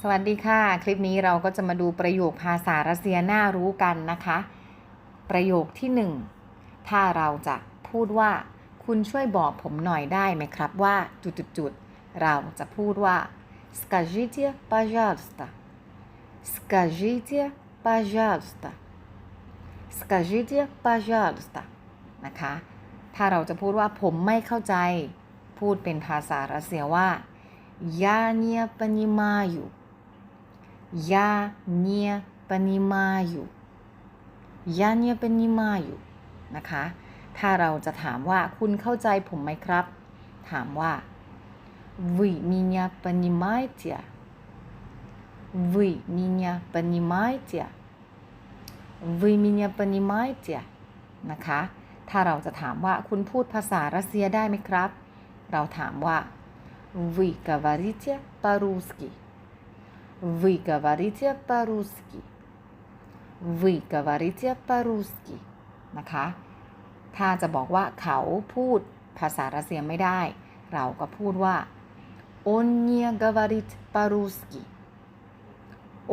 สวัสดีค่ะ คลิปนี้เราก็จะมาดูประโยคภาษารัสเซียน่ารู้กันนะคะ ประโยคที่หนึ่งถ้าเราจะพูดว่า คุณช่วยบอกผมหน่อยได้ไหมครับว่าจุดๆๆเราจะพูดว่า скажите пожалуйста скажите пожалуйста скажите пожалуйста นะคะ ถ้าเราจะพูดว่าผมไม่เข้าใจ พูดเป็นภาษารัสเซียว่า я не понимаю я не понимаю я не понимаю นะคะ ถ้าเราจะถามว่าคุณเข้าใจผมไหมครับ ถามว่า вы меня понимаете вы меня понимаете вы меня понимаете นะคะ ถ้าเราจะถามว่าคุณพูดภาษารัสเซียได้ไหมครับ เราถามว่า вы говорите по-русски вы говорите по-русски вы говорите по-русски นะคะ ถ้าจะบอกว่าเขาพูดภาษารัสเซียไม่ได้ เราก็พูดว่า он не говорит по-русски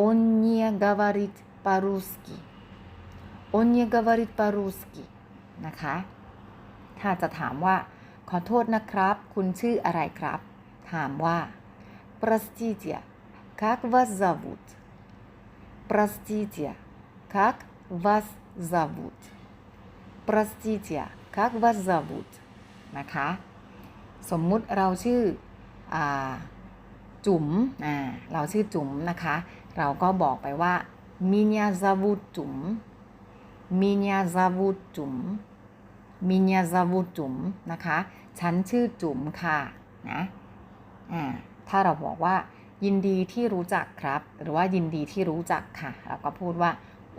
он не говорит по-русски он не говорит по-русски นะคะ ถ้าจะถามว่า ขอโทษนะครับ คุณชื่ออะไรครับ ถามว่า простите как вас зовут простите как вас зовут простите как вас зовут นะคะ สมมุติเราชื่ออาจุ๋มอ่าเราชื่อจุ๋มนะคะ เราก็บอกไปว่า меня зовут จุ๋ม меня зовут จุ๋ม меня зовут จุ๋มนะคะ ฉันชื่อจุ๋มค่ะนะอ่าถ้าเราบอกว่า ยินดีที่รู้จักครับ หรือว่ายินดีที่รู้จักค่ะ เราก็พูดว่า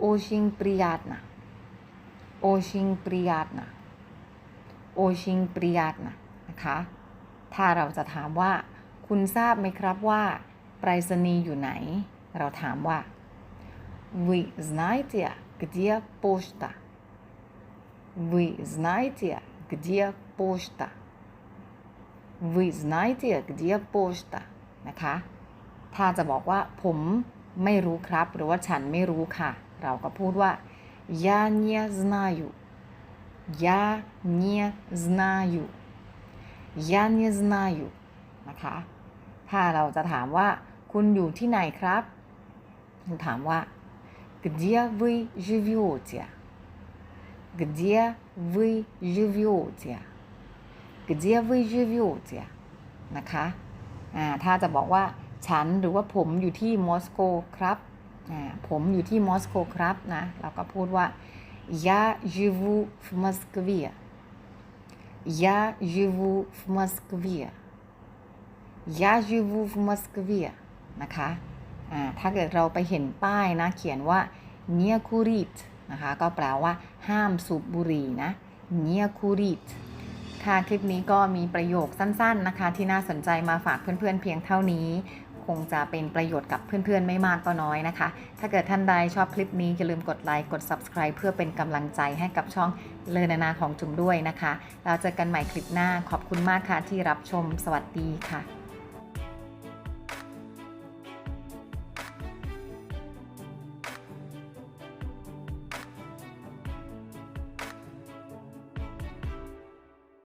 очень приятно очень приятно очень приятно นะคะ ถ้าเราจะถามว่า คุณทราบไหมครับว่า ไปรษณีย์อยู่ไหน เราถามว่า вы знаете где почта вы знаете где почта вы знаете где почта นะคะ ถ้าจะบอกว่า ผมไม่รู้ครับ หรือว่าฉันไม่รู้ค่ะ เราก็พูดว่า я не знаю я не знаю я не знаю นะคะ ถ้าเราจะถามว่า คุณอยู่ที่ไหนครับถามว่า где вы живете где вы живете где вы живете นะคะอ่าถ้าจะบอกว่า ฉันหรือว่าผมอยู่ที่มอสโกครับอ่าผมอยู่ที่มอสโกครับนะ เราก็พูดว่า я живу в Москве я живу в Москве я живу в Москве นะคะอ่าถ้าเกิดเราไปเห็นป้ายนะ เขียนว่า เนียคูริตนะคะ ก็แปลว่า ห้ามสูบบุหรี่นะ เนียคูริต ค่ะ คลิปนี้ก็มีประโยคสั้นๆนะคะ ที่น่าสนใจมาฝากเพื่อนๆเพียงเท่านี้ คงจะเป็นประโยชน์กับเพื่อนๆ ไม่มากก็น้อยนะคะ ถ้าเกิดท่านใดชอบคลิปนี้อย่าลืมกดไลค์ กด subscribe เพื่อเป็นกำลังใจให้กับช่องเลนานาของจุ๋มด้วยนะคะ เราเจอกันใหม่คลิปหน้าขอบคุณมากค่ะที่รับชมสวัสดีค่ะ